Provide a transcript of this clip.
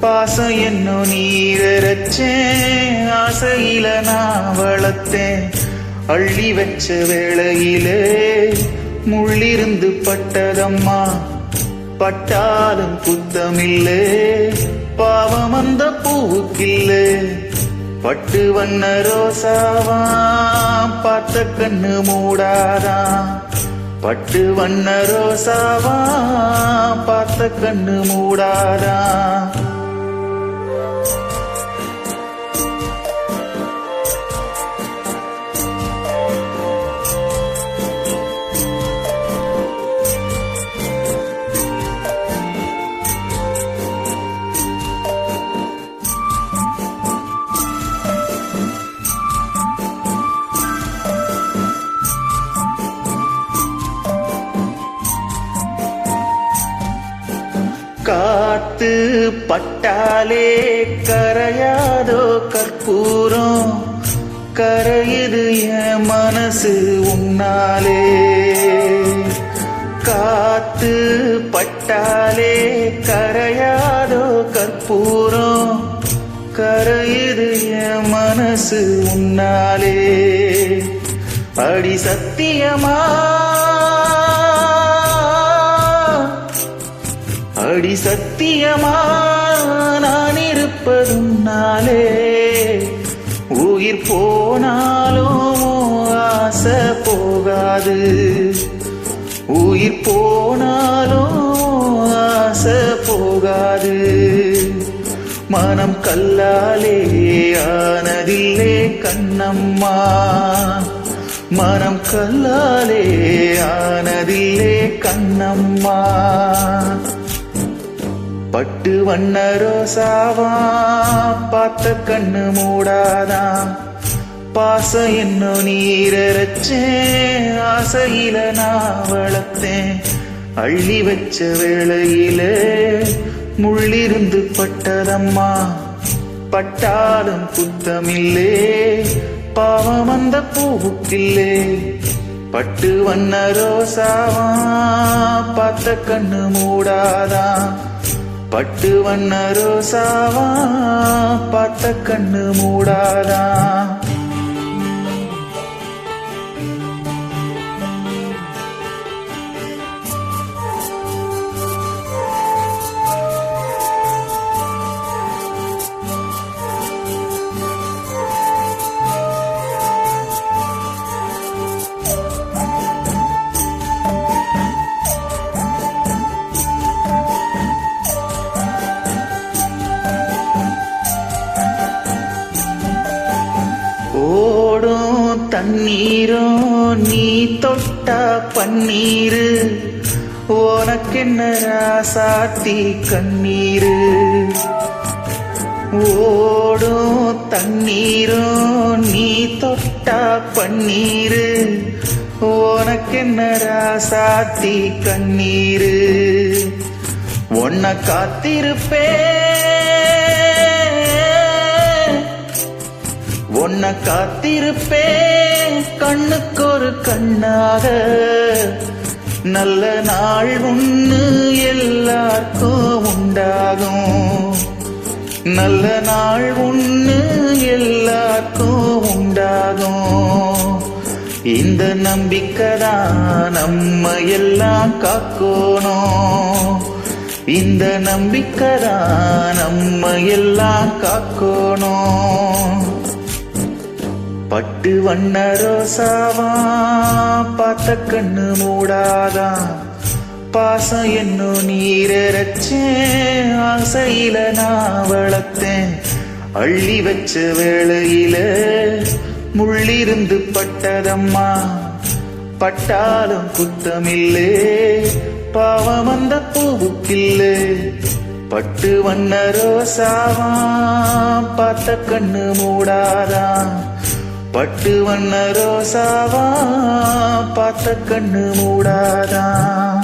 பாசம் என்னும் நீரச்சேன் ஆசையில நான் வளர்த்தேன். அள்ளி வச்ச வேளையிலே முள்ளிருந்து பட்டதம்மா. பட்டாலும் புத்தமில்லே. பாவம் அந்த பூவுக்கில்லே. பட்டு வண்ண ரோசாவா பார்த்த கண்ணு மூடாதா பட்டு வண்ண ரோசாவா பார்த்த கண்ணு மூடாதான் காத்து பட்டாலே கரையாதோ கற்பூரம். கரையுது என் மனசு உன்னாலே. காத்து பட்டாலே கரையாதோ கற்பூரம். கரையுது என் மனசு உன்னாலே. அடி சத்தியமா அப்படி சத்தியமா நான் இருப்பதும் நாளே. உயிர் போனாலும் ஆசை போகாது. உயிர் போனாலும் ஆசை போகாது. மனம் கல்லாலே ஆனதில்லே கண்ணம்மா. மனம் கல்லாலே ஆனதில்லே கண்ணம்மா. பட்டு வண்ண ரோசாவா பார்த்த கண்ணு மூடாதா? பாசம் என்னும் நீரச்சேன் ஆசையில நான் வளர்த்தேன். அள்ளி வச்ச வேளையில முள்ளிருந்து பட்டதம்மா பட்டாலும் புத்தமில்லே. பாவம் அந்த பூவுக்கில்லே. பட்டு வண்ண ரோசாவா பார்த்த கண்ணு மூடாதான் பட்டு வண்ண ரோசாவா பார்த்த கண்ணு மூடாதான் ஓடும் தண்ணீரும் நீ தொட்ட பன்னீரு. உனக்கென்ன ராசாத்தி கண்ணீரு? ஓடும் தண்ணீரும் நீ தொட்ட பன்னீரு. உனக்கென்ன ராசாத்தி கண்ணீரு? உன்னை காத்திருப்பேன். உன்னை காத்திருப்பேன். கண்ணுக்கு ஒரு கண்ணாக. நல்ல நாள் ஒன்று எல்லாருக்கும் உண்டாகும். நல்ல நாள் ஒன்று எல்லாருக்கும் உண்டாகும். இந்த நம்பிக்கை தான் நம்ம எல்லாம் காக்கணும். இந்த நம்பிக்கை தான் நம்ம எல்லாம் காக்கணும். பட்டு வண்ண ரோசாவா பார்த்த கண்ணு மூடாதா. பாசம் என்னும் நீரச்சேன் ஆசையில நான் வளர்த்தேன். அள்ளி வச்ச வேளையில முள்ளிருந்து பட்டதம்மா. பட்டாலும் குத்தமில்லே பாவம் அந்த பூவுக்கில்லே. பட்டு வண்ண ரோசாவா பார்த்த கண்ணு மூடாதான் பட்டு வண்ண ரோசாவா பார்த்த கண்ணு மூடாதான்